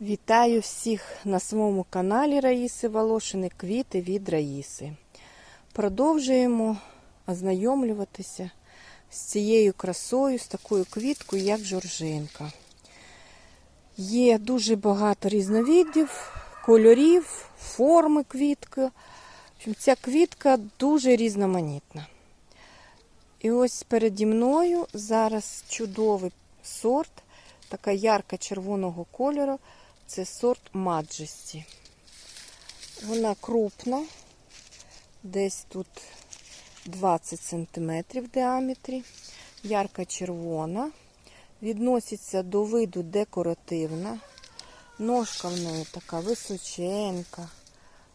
Вітаю всіх на своєму каналі Раїси Волошини Квіти від Раїси. Продовжуємо ознайомлюватися з цією красою, з такою квіткою, як жоржинка. Є дуже багато різновидів, кольорів, форми квітки. Ця квітка дуже різноманітна. І ось переді мною зараз чудовий сорт, така ярка червоного кольору. Це сорт Маджесті. Вона крупна, десь тут 20 см в діаметрі, ярка червона, відноситься до виду декоративна. Ножка в неї така височенька,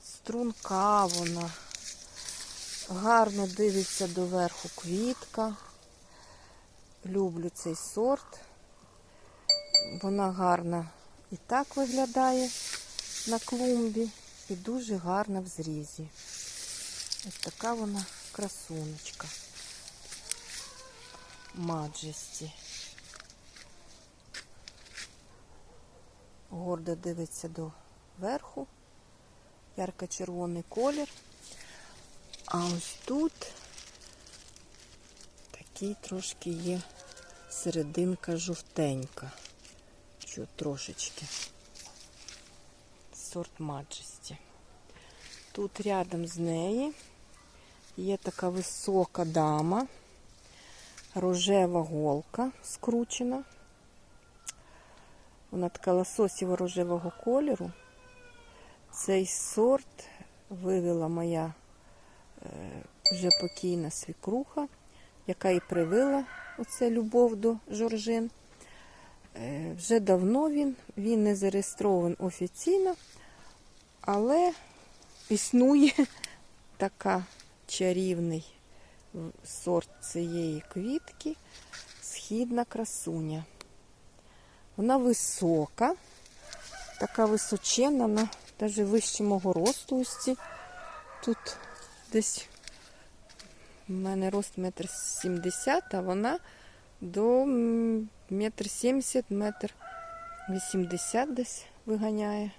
струнка вона, гарно дивиться доверху квітка. Люблю цей сорт. Вона гарна і так виглядає на клумбі і дуже гарна в зрізі. Ось така вона красунечка. Маджесті. Гордо дивиться до верху. Ярко-червоний колір. А ось тут такий трошки є серединка жовтенька. Чу трошечки. Сорт Маджесті. Тут рядом з нею є така висока дама, рожева голка скручена. Вона така лососєво рожевого кольору. Цей сорт вивела моя е, вже покійна свікруха, яка і привила оце любов до жоржин. Е, Вже давно він, він не зареєстрований офіційно, але існує така чарівний сорт цієї квітки східна красуня. Вона висока, така височенна, вона навіть вище мого росту. Ось. Тут десь у мене рост метр сімдесят, а вона до метр сімдесят, метр вісімдесят десь виганяє.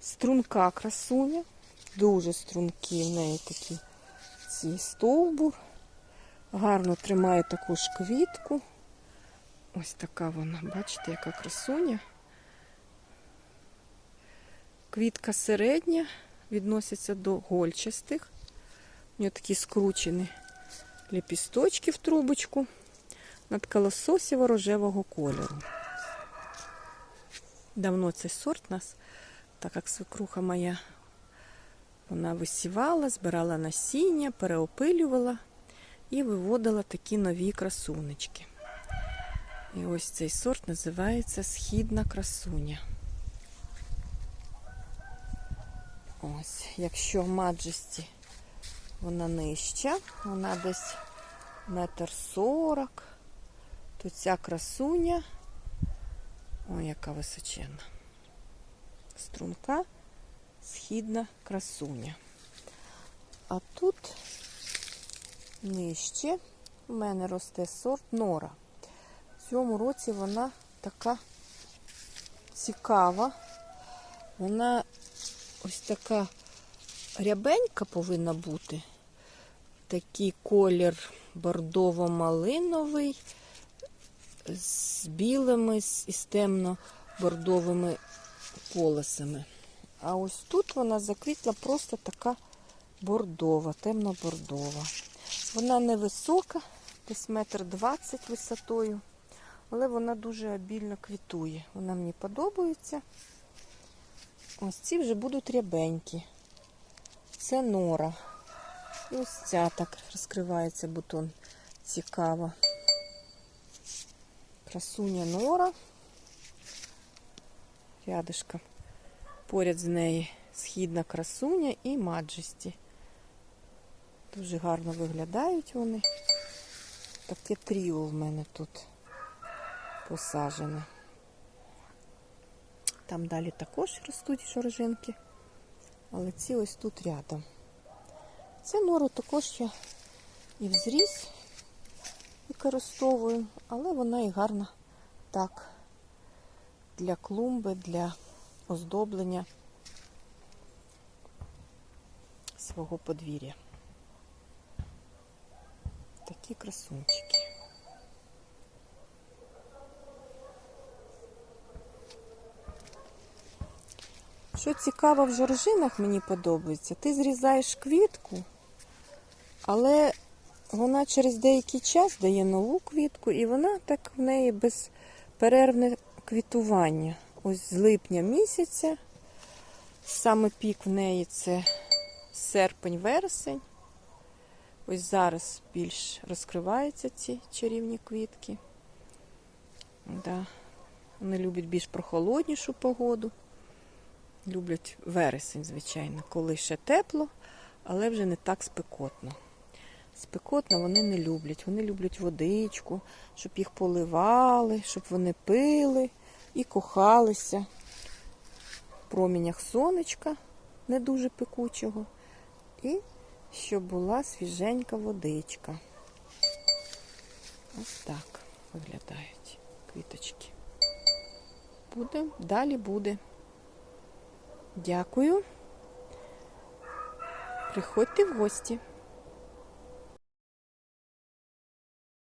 Струнка красуня, дуже стрункі в неї такі ці стовбур. Гарно тримає також квітку. Ось така вона, бачите, яка красуня. Квітка середня, відноситься до гольчастих. У нього такі скручені ліпісточки в трубочку надколососіво рожевого кольору. Давно цей сорт нас, так як свекруха моя, вона висівала, збирала насіння, переопилювала і виводила такі нові красунечки. І ось цей сорт називається Східна красуня. Ось, якщо в маджесті вона нижча, вона десь метр сорок, то ця красуня, ой, яка височенна. Струнка, східна красуня. А тут нижче у мене росте сорт Нора. В цьому році вона така цікава. Вона ось така рябенька повинна бути. Такий колір бордово-малиновий з білими і з темно-бордовими колесами. А ось тут вона заквітла просто така бордова, темно-бордова. Вона невисока, десь метр двадцять висотою, але вона дуже обільно квітує. Вона мені подобається. Ось ці вже будуть рябенькі. Це нора. І ось ця так розкривається бутон. Цікаво. Красуня нора. Рядишком. Поряд з нею східна красуня і маджесті. Дуже гарно виглядають вони. Таке тріо в мене тут посаджене. Там далі також ростуть жоржинки, але ці ось тут рядом. Це нору також я і в зріз використовую, але вона і гарна так для клумби, для оздоблення свого подвір'я. Такі красунчики. Що цікаво в жоржинах мені подобається, ти зрізаєш квітку, але вона через деякий час дає нову квітку, і вона так в неї безперервне квітування. Ось з липня місяця. Саме пік в неї це серпень-вересень. Ось зараз більш розкриваються ці чарівні квітки. Да. Вони люблять більш прохолоднішу погоду. Люблять вересень, звичайно, коли ще тепло, але вже не так спекотно. Спекотно вони не люблять. Вони люблять водичку, щоб їх поливали, щоб вони пили і кохалися в промінях сонечка, не дуже пекучого, і щоб була свіженька водичка. Ось так виглядають квіточки. Буде, далі буде. Дякую. Приходьте в гості.